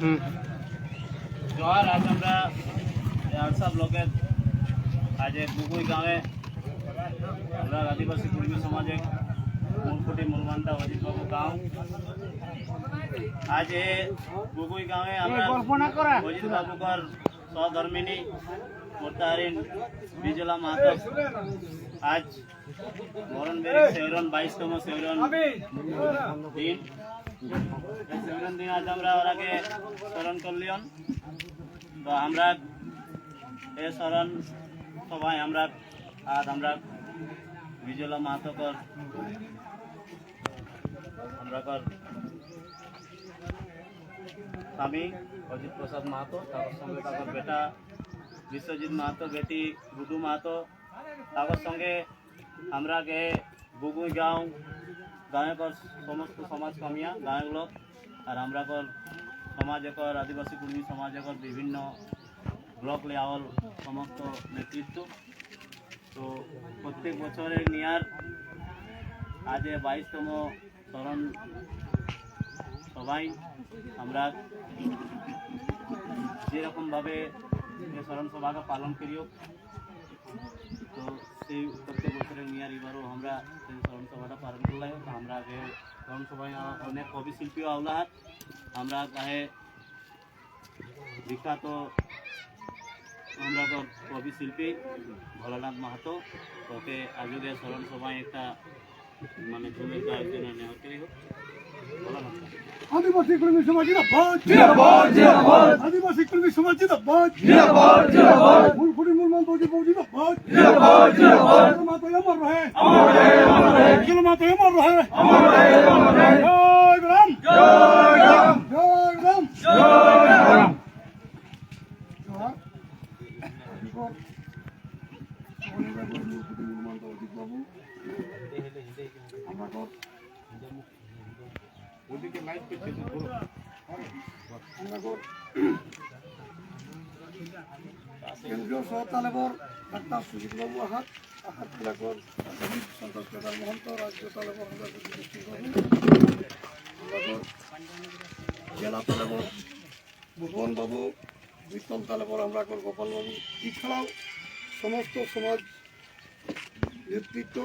হুম। আজ আমরা আলসা ব্লকের আজ বুগুই গাঁয়ে আমরা আদিবাসী কর্মী সমাজে মূলকুটি মূলমান্ডা অজিতবাবু গাঁও। আজ এ বুগুই গাঁয়ে আমরা অজিতবাবুকর সহধর্মিনী মোর্তাহারিন বিজলা মাহাতো। আজ মরণবেরি সেহরন বাইশতম সেহরন দিন। এই দিন আজ আমরা ওরাকে স্মরণ করলিয়ন। তো আমরা এ স্মরণ সবাই আমরা আজ আমরা বিজলা মাহাতকর আমরা কর স্বামী অজিত প্রসাদ মাহাতো তার সঙ্গে তার বেটা বিশ্বজিৎ মাহাতো, বেটি গুডু মাহাতো। তার সঙ্গে আমরা কে বুগুই গাঁও গাঁয়ে কর সমস্ত সমাজ কামিয়া গাঁয়েগুলো আর আমরা কর সমাজ একর, আদিবাসী কর্মী সমাজ একর বিভিন্ন ব্লক লেভেল সমস্ত নেতৃত্ব। তো প্রত্যেক বছরের নিয়ার আজ বাইশতম স্মরণ সবাই আমরা যেরকমভাবে স্মরণ সভাকে পালন করিও, তো সেই প্রত্যেক বছরের নিয়ার এবারও আমরা সেই স্মরণ সভাটা পালন করলাম। তো আমরা আগে স্মরণ সভায় অনেক কবি শিল্পীও আওলাহাত আমরা গায়ে বিখ্যাত আমরা তো কবি শিল্পী ভোলানাথ মাহাতো। ওকে আজকে স্মরণ সভায় একটা মানে ভূমিকা একজন নেওয়া করি হোক ভোলানাথ আদিবাসী কর্মী সমাজ জিন্দাবাদ। জিন্দাবাদ জিন্দাবাদ। আদিবাসী কর্মী সমাজ জিন্দাবাদ। জিন্দাবাদ জিন্দাবাদ। জিন্দাবাদ জল মাতা অমর রহে। অমর রহে অমর রহে। জল মাতা অমর রহে। অমর রহে অমর রহে। জয় রাম। জয় রাম। জয় রাম। জয় রাম। জোহার এরপর আমাদের ফুলফুরি মুলমান বৌদি বাবু আমরা কেন্দ্রীয় সহ তালেবর ডাক্তার সুজিত বাবু আহাত আহাত তালেবর সন্তোষ কেদার মহন্ত, রাজ্য তালেবর জেলা তালেবর ভুবন বাবু বিতল তালেবর আমরা গোপাল বাবু এছাড়াও সমস্ত সমাজ নেতৃত্ব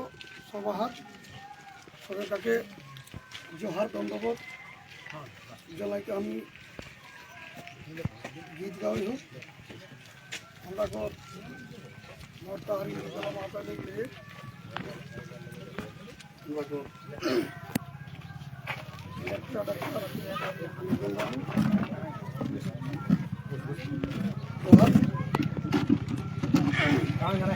সভাহাত সরকারকে জোহার দণ্ডবোধ জেলাকে আমি গীত গাওয়াই হোক আমরা কর নর্তাহারি জেলা মাতা দেখলে আমরা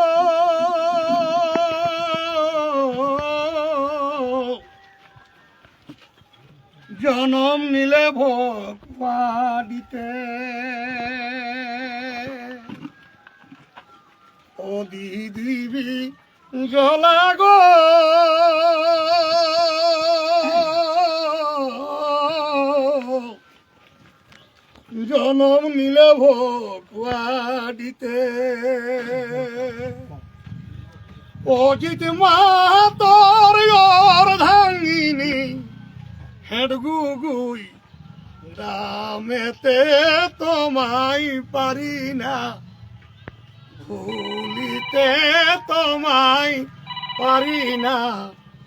জনম নিলে ভগবাদিতে অদি দিবি জলাগো জনম নিলে ভগবাদিতে অজিত মাতর অর্ধাঙ্গিনী হেডগুগুই দামেতে তোমায় পারি না। ভুলিতে তোমায় পারি না,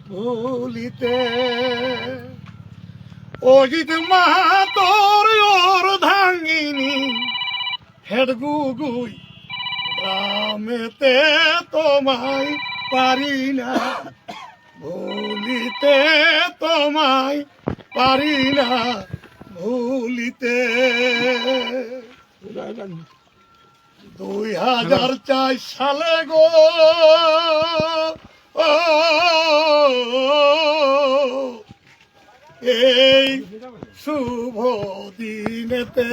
ভুলিতে। অজিত মাহাতর ওর ধাঙ্গিনী হেড গুগুই, গ্রামেতে তোমায় পারি না। ভুলিতে তোমায় পারি না ভুলিতে। দুই হাজার চার সালে গো। এই শুভ দিনেতে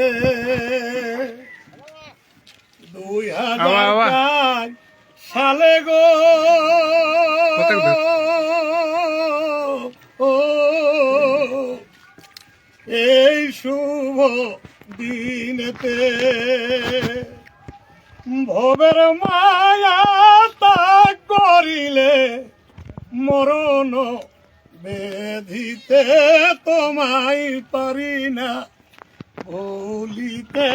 দুই হাজার চার সালে গো। এই শুভ দিনেতে ভবের মায়া ত্যাগ করিলে মরণ বেধিতে তোমায় পারি না, ভুলিতে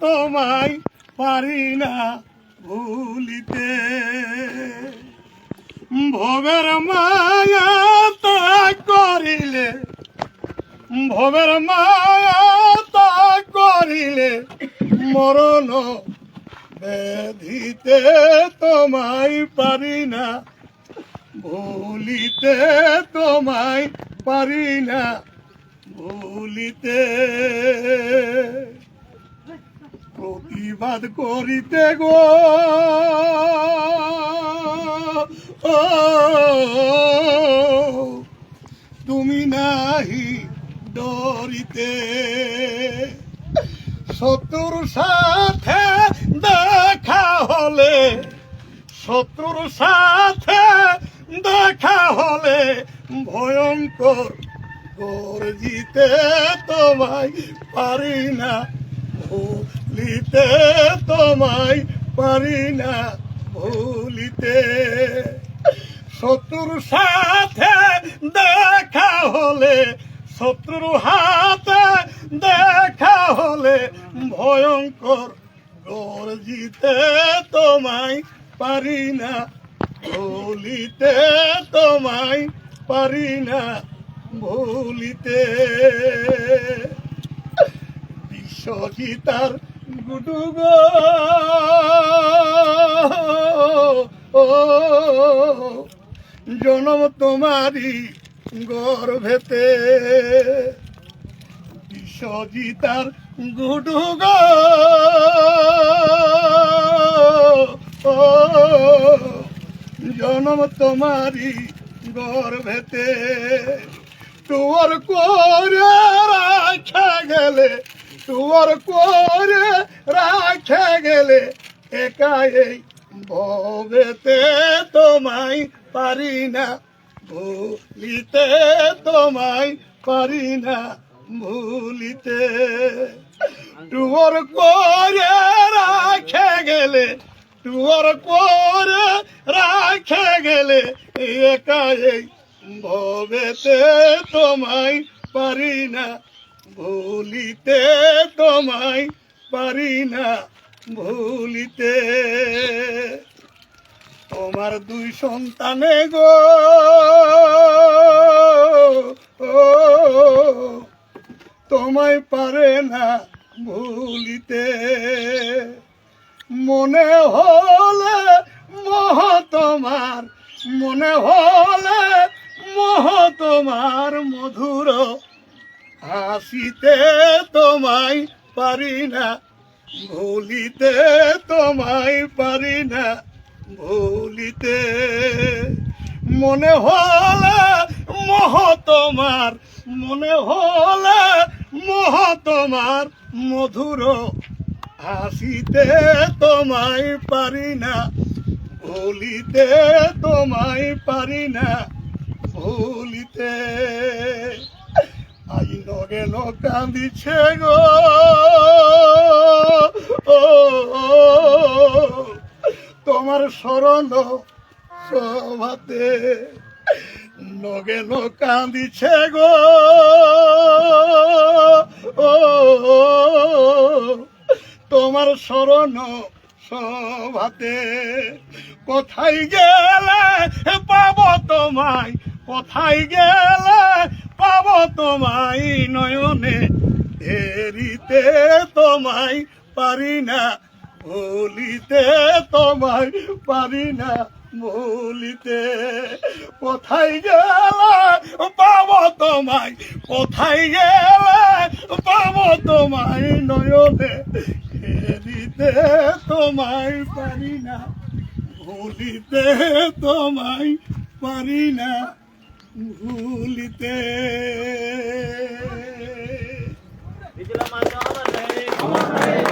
তোমায় পারি না, ভুলিতে। ভবের মায়া ত্যাগ করিলে ভবের মায়া করিলে মরণ বেধিতে তোমায় পারি না, ভুলিতে তোমায় পারি না, ভুলিতে প্রতিবাদ করিতে গো। তুমি নাহি ডরিতে। শত্রুর সাথে দেখা হলে, শত্রুর সাথে দেখা হলে ভয়ঙ্কর গর্জিতে তোমায় পারি না, ভুলিতে তোমায় পারি না, ভুলিতে। শত্রুর সাথে দেখা শত্রুর হাতে দেখা হলে ভয়ঙ্কর গর্জিতে তোমায় পারি না ভুলিতে তোমায় পারি না ভুলিতে বিশ্বজিতার গুডুগ জনম তোমারি গর্ভেতে গুডুগ ও, জনম তোমারি গর্ভেতে। তোর করে রাখা গেলে তোর করে রাখা গেলে একাই ভবেতে তোমায় পারি না। ভুলিতে তোমায় পারি না, ভুলিতে। তোর করে রাখে গেলে তোর করে রাখে গেলে, একাই ভবেতে তোমায় পারি না, ভুলিতে তোমায় পারি না, ভুলিতে। তোমার দুই সন্তানে গো। তোমায় পারে না ভুলিতে। মনে হলে মোহ তোমার, মনে হলে মোহ তোমার মধুর হাসিতে তোমায় পারি না, ভুলিতে তোমায় পারি না। ভুলিতে মনে হলে মহ তোমার মনে হলে মহ তোমার মধুর হাসিতে তোমায় পারি না ভুলিতে তোমায় পারি না ভুলিতে আই নগেল কান্দিছে গো ও, তোমার শরণ সভাতে নগেল কান্দিছে গো। ও, তোমার শরণ সভাতে কোথায় গেলে পাব তোমায়? কোথায় গেলে পাব তোমায়? নয়নে দেরিতে তোমায় পারি না। ভুলিতে তোমায় পারি না ভুলিতে কোথায় গেলে পাব তোমায়, কোথায় গেলে পাব তোমায় নয়নে? খেলিতে তোমায় পারি না ভুলিতে তোমায় পারি না ভুলিতে আমার